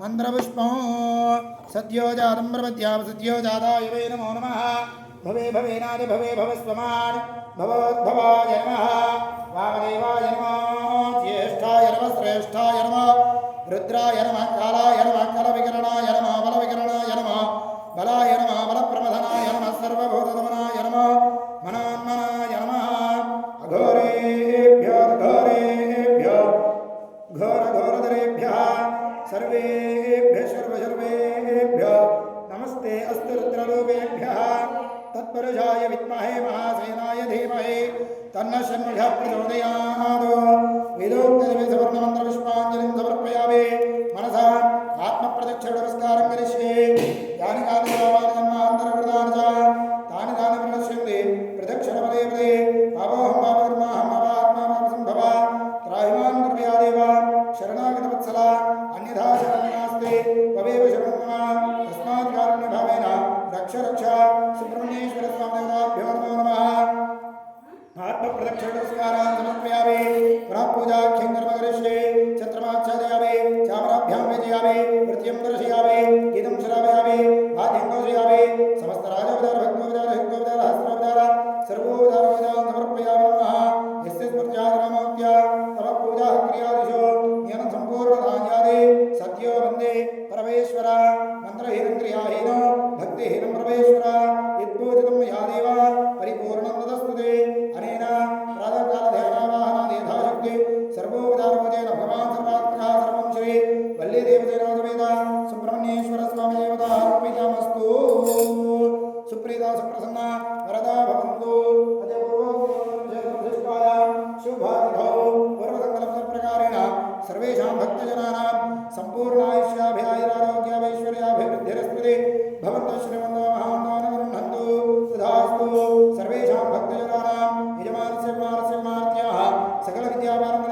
మంత్రపుష్పం సద్యోజాతం ప్రపద్యామ సద్యోజాతాయ వై నమో నమ భవే భవేనాది భవే భవస్వమాన్ భవోద్భవాయ నమ వామదేవాయ నమ జ్యేష్ఠాయ నమ శ్రేష్ఠాయ నమ రుద్రాయ నమ కాలాయ నమ కల వికరణాయ सहोदरेभ्यः सर्वेभ्यः सर्वसर्वेभ्यो नमस्ते अस्तु रुद्रलोकेभ्यः तत्परजाय विद्महे महासेनाय धीमहे तन्न षण्मुखः प्रचोदयात् वेदोक्तसवर्णमन्त्रविश्व ಸುಬ್ರಹ್ಮಣ್ಯೇಶ್ವರ ಸ್ವಾಮಿಯವರಾಭ್ಯೋ ನಮೋ ನಮಃ ಮಹಾತ್ಮ ಪ್ರದಕ್ಷಿಣ ಪುರಸ್ಕಾರಾನ್ ಸಮರ್ಪಯಾಮಿ ಪುನಃ ಪೂಜಾಖ್ಯಂ ಕರ್ಮ ಕರಿಷ್ಯೆ ಛತ್ರಮಾಚ್ಛಾದಯಾಮಿ ಚಾಮರಾಭ್ಯಾಂ ವೇದಯಾಮಿ అర్పితమస్తు సుప్రీత సుప్రసన్న వరదా భవంతు. అదే పూర్వోపదేశాయ శుభార్థౌ పూర్వసంకల్ప ప్రకారేణ సర్వేషాం భక్తజనానాం సంపూర్ణాయుష్యాభిరారోగ్యాభైశ్వర్యాభివృద్ధిరస్మృతి భవంతో శ్రీమంతో మహాంతో గృహంతు తథాస్తు సర్వేషాం భక్తజనానాం యజమానస్య కుమారస్య కుమార్తెయాः సకల విద్యాపారంపదా